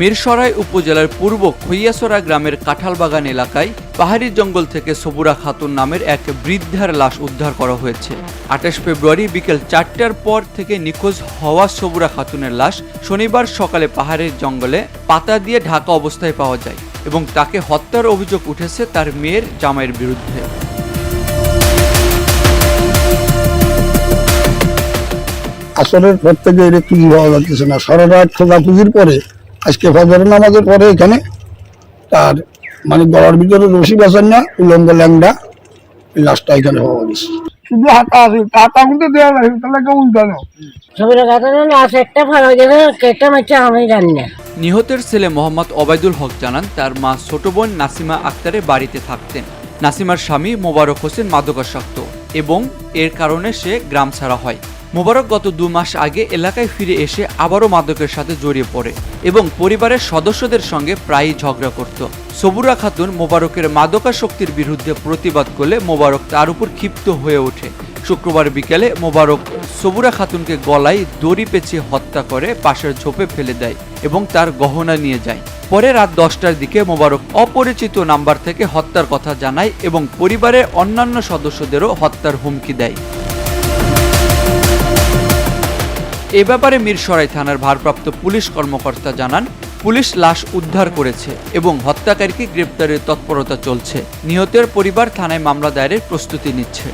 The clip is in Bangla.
মিরসরাই উপজেলার পূর্ব খৈয়াসরা গ্রামের কাঁঠালবাগান এলাকায় পাহাড়ি জঙ্গল থেকে সবুরা খাতুন নামের এক বৃদ্ধার লাশ উদ্ধার করা হয়েছে। আঠাশ ফেব্রুয়ারি বিকেল চারটার পর থেকে নিখোঁজ হওয়া সবুরা খাতুনের লাশ শনিবার সকালে পাহাড়ের জঙ্গলে পাতা দিয়ে ঢাকা অবস্থায় পাওয়া যায় এবং তাকে হত্যার অভিযোগ উঠেছে তার মেয়ের জামাইয়ের বিরুদ্ধে। আসরের পর থেকে এটা খুঁজে পাওয়া যাচ্ছে না সারা রাত খোঁজাখুঁজির পরে আজকে ফজরের নামাজের পরে এখানে। তার মানে গলার ভিতরে রশি বাঁচান না উলঙ্গ ল্যাংডা। লাশটা এখানে পাওয়া গেছে শুধু হাতা আছে হাতা কিন্তু দেওয়া লাগে তাহলে কেমন জানো ছবিটা কাটানো লাশ একটা ভালো গেলে কেটে মারছে আমি জানি না। নিহতের ছেলে মোহাম্মদ ওবায়দুল হক জানান তার মা ছোট বোন নাসিমা আক্তারের বাড়িতে থাকতেন। নাসিমার স্বামী মোবারক হোসেন মাদকাসক্ত এবং এর কারণে সে গ্রাম ছাড়া হয়। মোবারক গত দু মাস আগে এলাকায় ফিরে এসে আবারও মাদকের সাথে জড়িয়ে পড়ে এবং পরিবারের সদস্যদের সঙ্গে প্রায়ই ঝগড়া করত। সবুরা খাতুন মোবারকের মাদকাসক্তির বিরুদ্ধে প্রতিবাদ করলে মোবারক তার উপর ক্ষিপ্ত হয়ে ওঠে। শুক্রবার বিকেলে মোবারক সবুরা খাতুনকে গলায় দড়ি পেঁচিয়ে হত্যা করে পাশের ঝোপে ফেলে দেয় এবং তার গহনা নিয়ে যায়। পরে রাত দশটার দিকে মোবারক অপরিচিত নাম্বার থেকে হত্যার কথা জানায় এবং পরিবারের অন্যান্য সদস্যদেরও হত্যার হুমকি দেয়। এ ব্যাপারে মিরসরাই থানার ভারপ্রাপ্ত পুলিশ কর্মকর্তা জানান, পুলিশ লাশ উদ্ধার করেছে এবং হত্যাকারীকে গ্রেপ্তারের তৎপরতা চলছে। নিহতের পরিবার থানায় মামলা দায়েরের প্রস্তুতি নিচ্ছে।